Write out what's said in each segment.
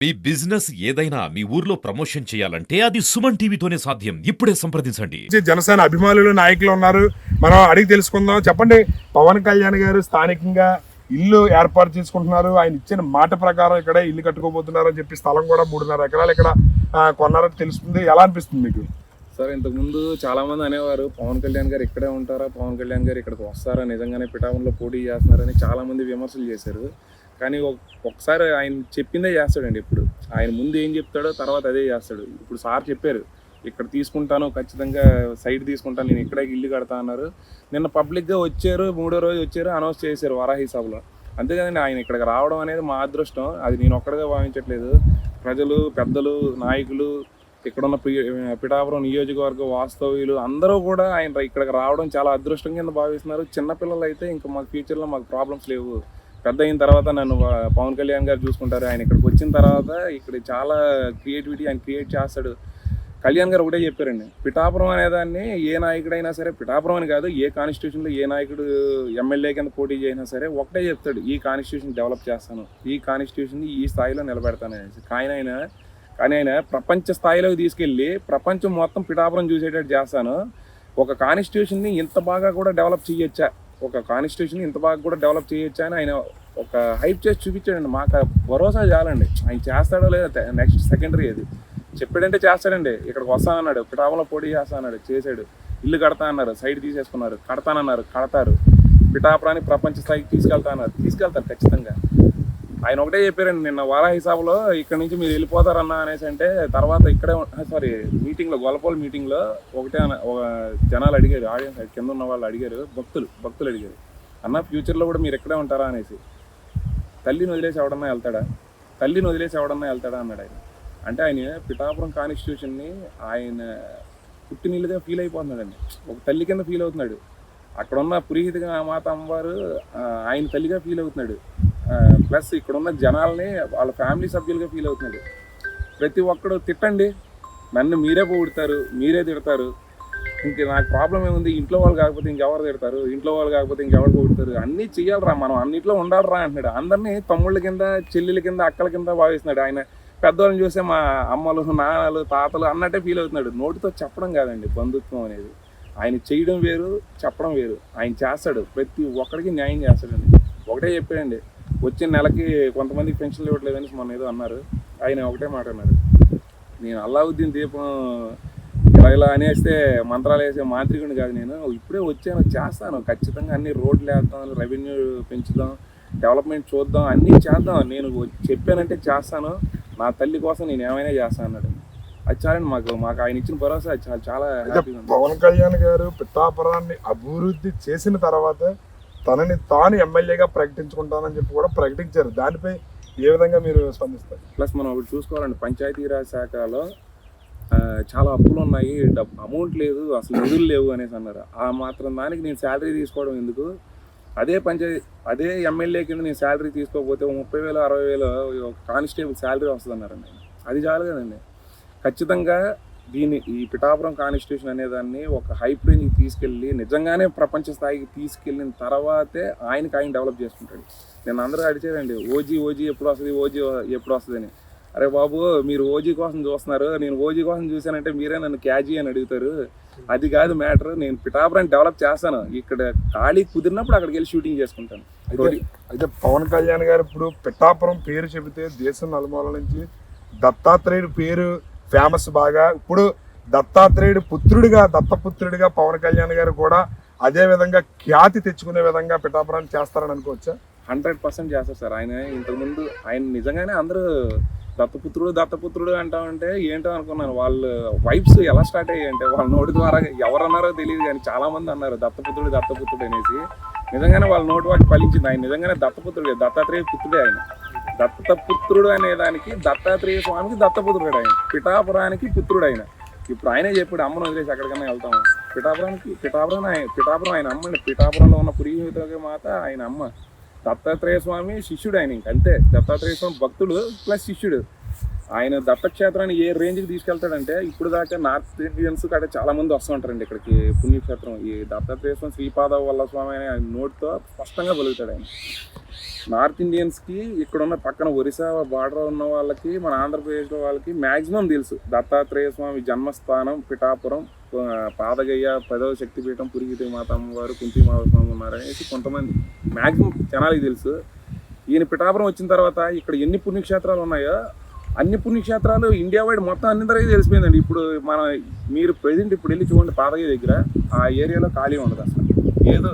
మీ business ఏదైనా మీ ఊర్లో promotion చేయాలంటే అది సుమన్ టీవీతోనే సాధ్యం. ఇప్పుడే సంప్రదించండి. జనసేన అభిమానులు నాయకులు ఉన్నారు. మనం అడిగి తెలుసుకుందాం. చెప్పండి పవన్ కళ్యాణ్ గారు స్థానికంగా ఇల్లు ఏర్పాటు చేసుకుంటున్నారు. ఆయన ఇచ్చిన మాట ప్రకారం ఇక్కడ ఇల్లు కట్టుకోబోతున్నారు అని చెప్పి స్థలం కూడా మూడున్నర ఎకరాలు ఇక్కడ ఆ, కొన్నారని తెలుస్తుంది. ఎలా అనిపిస్తుంది మీకు? సార్ ఇంతకు ముందు చాలా మంది అనేవారు పవన్ కళ్యాణ్ గారు ఇక్కడే ఉంటారా? పవన్ కళ్యాణ్ గారు ఇక్కడికి వస్తారా? నిజంగానే పిఠాపురంలో పోటీ చేస్తున్నారని చాలా మంది విమర్శలు చేశారు. కానీ ఒకసారి ఆయన చెప్పిందే చేస్తాడండి ఇప్పుడు. ఆయన ముందు ఏం చెప్తాడో తర్వాత అదే చేస్తాడు. ఇప్పుడు సార్ చెప్పారు ఇక్కడ తీసుకుంటాను ఖచ్చితంగా సైట్ తీసుకుంటాను నేను ఇక్కడే ఇల్లు కడతా అన్నారు. నిన్న పబ్లిక్గా వచ్చారు మూడో రోజు వచ్చారు అనౌన్స్ చేశారు వరాహి సభలో. అంతేకాదండి ఆయన ఇక్కడికి రావడం అనేది మా అదృష్టం. అది నేను ఒక్కడిగా భావించట్లేదు. ప్రజలు పెద్దలు నాయకులు ఇక్కడున్న పి- పిఠాపురం నియోజకవర్గ వాస్తవ్యులు అందరూ కూడా ఆయన ఇక్కడికి రావడం చాలా అదృష్టం కింద భావిస్తున్నారు. చిన్నపిల్లలు అయితే ఇంకా మా ఫ్యూచర్లో మాకు ప్రాబ్లమ్స్ లేవు. పెద్ద అయిన తర్వాత నన్ను పవన్ కళ్యాణ్ గారు చూసుకుంటారు. ఆయన ఇక్కడికి వచ్చిన తర్వాత ఇక్కడ చాలా క్రియేటివిటీ ఆయన క్రియేట్ చేస్తాడు. కళ్యాణ్ గారు ఒకటే చెప్పారండి పిఠాపురం అనేదాన్ని ఏ నాయకుడైనా సరే పిఠాపురం అని కాదు ఏ కాన్స్టిట్యూషన్లో ఏ నాయకుడు ఎమ్మెల్యే కింద పోటీ చేసినా సరే ఒకటే చెప్తాడు ఈ కాన్స్టిట్యూషన్ డెవలప్ చేస్తాను ఈ కాన్స్టిట్యూషన్ ఈ స్థాయిలో నిలబెడతాను అనేసి. కానీ ఆయన కానీ ఆయన ప్రపంచ స్థాయిలోకి తీసుకెళ్ళి ప్రపంచం మొత్తం పిఠాపురం చూసేటట్టు చేస్తాను. ఒక కాన్స్టిట్యూషన్ని ఇంత బాగా కూడా డెవలప్ చేయొచ్చా? ఒక కాన్స్టిట్యూషన్ ఇంత బాగా కూడా డెవలప్ చేయొచ్చా అని ఆయన ఒక హైప్ చేసి చూపించాడండి. మాకు భరోసా చాలండి. ఆయన చేస్తాడో లేదా నెక్స్ట్ సెకండరీ అది. చెప్పాడంటే చేస్తాడండి. ఇక్కడికి వస్తా అన్నాడు. పిఠాపురంలో పొడి చేస్తా అన్నాడు. చేశాడు. ఇల్లు కడతా అన్నారు. సైడ్ తీసేసుకున్నారు. కడతానన్నారు. కడతారు. పిఠాపురాన్ని ప్రపంచ స్థాయికి తీసుకెళ్తా అన్నారు. తీసుకెళ్తారు ఖచ్చితంగా. ఆయన ఒకటే చెప్పారండి నిన్న వారాహి సభలో ఇక్కడ నుంచి మీరు వెళ్ళిపోతారన్నా అనేసి అంటే తర్వాత ఇక్కడే సారీ మీటింగ్లో గొల్లపోల మీటింగ్లో ఒకటే ఒక జనాలు అడిగారు ఆడియన్స్ కింద ఉన్న వాళ్ళు అడిగారు భక్తులు భక్తులు అడిగారు. అన్న ఫ్యూచర్లో కూడా మీరు ఇక్కడే ఉంటారా అనేసి. తల్లిని వదిలేసి ఎవడన్నా వెళ్తాడా? తల్లిని వదిలేసి ఎవడన్నా వెళ్తాడా అన్నాడు ఆయన. అంటే ఆయన పిఠాపురం కాన్స్టిట్యూషన్ని ఆయన పుట్టినీళ్ళుగా ఫీల్ అయిపోతున్నాడండి. ఒక తల్లి కింద ఫీల్ అవుతున్నాడు. అక్కడ ఉన్న మాత అమ్మవారు ఆయన తల్లిగా ఫీల్ అవుతున్నాడు. ప్లస్ ఇక్కడ ఉన్న జనాల్ని వాళ్ళ ఫ్యామిలీ సభ్యులుగా ఫీల్ అవుతున్నాడు ప్రతి ఒక్కడు తిట్టండి. నన్ను మీరే పొగుడతారు మీరే తిడతారు. ఇంక నాకు ప్రాబ్లం ఏముంది? ఇంట్లో వాళ్ళు కాకపోతే ఇంకెవరు తిడతారు? ఇంట్లో వాళ్ళు కాకపోతే ఇంకెవరు పొగుడతారు? అన్నీ చేయాలరా మనం. అన్నిట్లో ఉండాలిరా అంటున్నాడు. అందరినీ తమ్ముళ్ళ కింద చెల్లెల కింద అక్కల కింద భావిస్తున్నాడు ఆయన. పెద్దవాళ్ళని చూస్తే మా అమ్మలు నాన్నలు తాతలు అన్నట్టే ఫీల్ అవుతున్నాడు. నోటితో చెప్పడం కాదండి బంధుత్వం అనేది. ఆయన చేయడం వేరు చెప్పడం వేరు. ఆయన చేస్తాడు. ప్రతి ఒక్కడికి న్యాయం చేస్తాడండి. ఒకటే చెప్పాడండి వచ్చిన నెలకి కొంతమందికి పెన్షన్లు ఇవ్వట్లేదని మొన్న ఏదో అన్నారు. ఆయన ఒకటే మాట అన్నారు. నేను అల్లావుద్దీన్ దీపం ఇలా ఇలా అనేస్తే మంత్రాలు వేసే మాంత్రికుని కాదు నేను. ఇప్పుడే వచ్చాను చేస్తాను. ఖచ్చితంగా అన్ని రోడ్లు వేద్దాం రెవెన్యూ పెంచుదాం డెవలప్మెంట్ చూద్దాం అన్నీ చేద్దాం. నేను చెప్పానంటే చేస్తాను. నా తల్లి కోసం నేను ఏమైనా చేస్తాను అన్నాడు. అది చాలండి మాకు మాకు ఆయన ఇచ్చిన భరోసా. చాలా చాలా పవన్ కళ్యాణ్ గారు పిఠాపురాన్ని అభివృద్ధి చేసిన తర్వాత తనని తాను ఎమ్మెల్యేగా ప్రకటించుకుంటానని చెప్పి కూడా ప్రకటించారు. దానిపై ఏ విధంగా మీరు స్పందిస్తారు? ప్లస్ మనం ఒకటి చూసుకోవాలండి. పంచాయతీరాజ్ శాఖలో చాలా అప్పులు ఉన్నాయి డబ్ అమౌంట్ లేదు. అసలు నిధులు లేవు అనేసి అన్నారు. ఆ మాత్రం దానికి నేను శాలరీ తీసుకోవడం ఎందుకు? అదే పంచాయతీ అదే ఎమ్మెల్యే కింద నేను శాలరీ తీసుకోకపోతే ముప్పై వేలు అరవై వేలు కానిస్టేబుల్ శాలరీ వస్తుంది అన్నారండి అది చాలు కదండి. ఖచ్చితంగా దీన్ని ఈ పిఠాపురం కాన్స్టిట్యూషన్ అనేదాన్ని ఒక హైప్ రేంజ్కి తీసుకెళ్ళి నిజంగానే ప్రపంచ స్థాయికి తీసుకెళ్ళిన తర్వాతే ఆయనకి ఆయన డెవలప్ చేసుకుంటాడు. నేను అందరూ అడిచారండి ఓజీ ఓజీ ఎప్పుడు వస్తుంది ఓజీ ఎప్పుడు వస్తుందని. అరే బాబు మీరు ఓజీ కోసం చూస్తున్నారు నేను ఓజీ కోసం చూశానంటే మీరే నన్ను క్యాజీ అని అడుగుతారు. అది కాదు మ్యాటర్ నేను పిఠాపురాన్ని డెవలప్ చేస్తాను. ఇక్కడ ఖాళీ కుదిరినప్పుడు అక్కడికి వెళ్ళి షూటింగ్ చేసుకుంటాను. అయితే అయితే పవన్ కళ్యాణ్ గారు ఇప్పుడు పిఠాపురం పేరు చెబితే దేశం నలుమూల నుంచి దత్తాత్రేయుడు పేరు ఫేమస్ బాగా. ఇప్పుడు దత్తాత్రేయుడు పుత్రుడిగా దత్తపుత్రుడిగా పవన్ కళ్యాణ్ గారు కూడా అదే విధంగా ఖ్యాతి తెచ్చుకునే విధంగా పిఠాపురాన్ని చేస్తారని అనుకోవచ్చా? హండ్రెడ్ పర్సెంట్ చేస్తారు సార్. ఆయన ఇంతకుముందు ఆయన నిజంగానే అందరూ దత్తపుత్రుడు దత్తపుత్రుడు అంటామంటే ఏంటో అనుకున్నాను. వాళ్ళు వైబ్స్ ఎలా స్టార్ట్ అయ్యాయంటే వాళ్ళ నోటి ద్వారా ఎవరు అన్నారో తెలియదు కానీ చాలామంది అన్నారు దత్తపుత్రుడు దత్తపుత్రుడు అనేసి. నిజంగానే వాళ్ళ నోటి వాటి ఫలించింది. ఆయన నిజంగానే దత్తపుత్రుడే దత్తాత్రేయ పుత్రుడే ఆయన. దత్తపుత్రుడు అనే దానికి దత్తాత్రేయ స్వామికి దత్తపుత్రుడు ఆయన. పిఠాపురానికి పుత్రుడు ఆయన ఇప్పుడు ఆయనే చెప్పాడు అమ్మను వదిలేసి ఎక్కడికైనా వెళ్తాము పిఠాపురానికి పిఠాపురం ఆయన పిఠాపురం ఆయన అమ్మ అండి. పిఠాపురంలో ఉన్న పురీహిత మాత ఆయన అమ్మ. దత్తాత్రేయ స్వామి శిష్యుడు ఆయన ఇంక. అంతే. దత్తాత్రేయ స్వామి భక్తుడు ప్లస్ శిష్యుడు. ఆయన దత్తక్షేత్రాన్ని ఏ రేంజ్కి తీసుకెళ్తాడంటే ఇప్పుడు దాకా నార్త్ ఇండియన్స్ కాడ చాలా మంది వస్తూ ఇక్కడికి. పుణ్యక్షేత్రం. ఈ దత్తాత్రేయ స్వామి శ్రీపాద వల్ల స్వామి అనే ఆయన నోటితో స్పష్టంగా పలుకుతాడు ఆయన. నార్త్ ఇండియన్స్కి ఇక్కడ ఉన్న పక్కన ఒరిస్సా బార్డర్ ఉన్న వాళ్ళకి మన ఆంధ్రప్రదేశ్లో వాళ్ళకి మ్యాక్సిమం తెలుసు. దత్తాత్రేయ స్వామి జన్మస్థానం పిఠాపురం పాదగయ్య పదవ శక్తిపీఠం పురిగిటి మాతమ్మ వారు కుంతిమాత స్వామి ఉన్నారనేసి కొంతమంది మ్యాక్సిమం జనాలకి తెలుసు. ఈయన పిఠాపురం వచ్చిన తర్వాత ఇక్కడ ఎన్ని పుణ్యక్షేత్రాలు ఉన్నాయో అన్ని పుణ్యక్షేత్రాలు ఇండియా వైడ్ మొత్తం అన్ని తరగతి తెలిసిపోయిందండి. ఇప్పుడు మన మీరు ప్రెజెంట్ ఇప్పుడు వెళ్ళి చూడండి పాదగయ్య దగ్గర ఆ ఏరియాలో ఖాళీ ఉండదు అసలు. ఏదో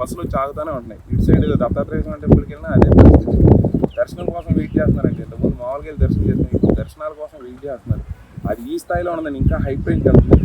బస్సులు ఆగుతూనే ఉంటున్నాయి. ఇటు సైడ్ దత్తాత్రేయ టెంపుల్కి వెళ్ళినా అదే పరిస్థితి. దర్శనం కోసం వెయిట్ చేస్తున్నారండి. ఇంతకుముందు మామూలుగా వెళ్ళి దర్శనం చేస్తున్నాయి ఇప్పుడు దర్శనాల కోసం వెయిట్ చేస్తున్నారు. అది ఈ స్థాయిలో ఉన్నదని ఇంకా హైప్ రేంజ్కి వెళ్తుంది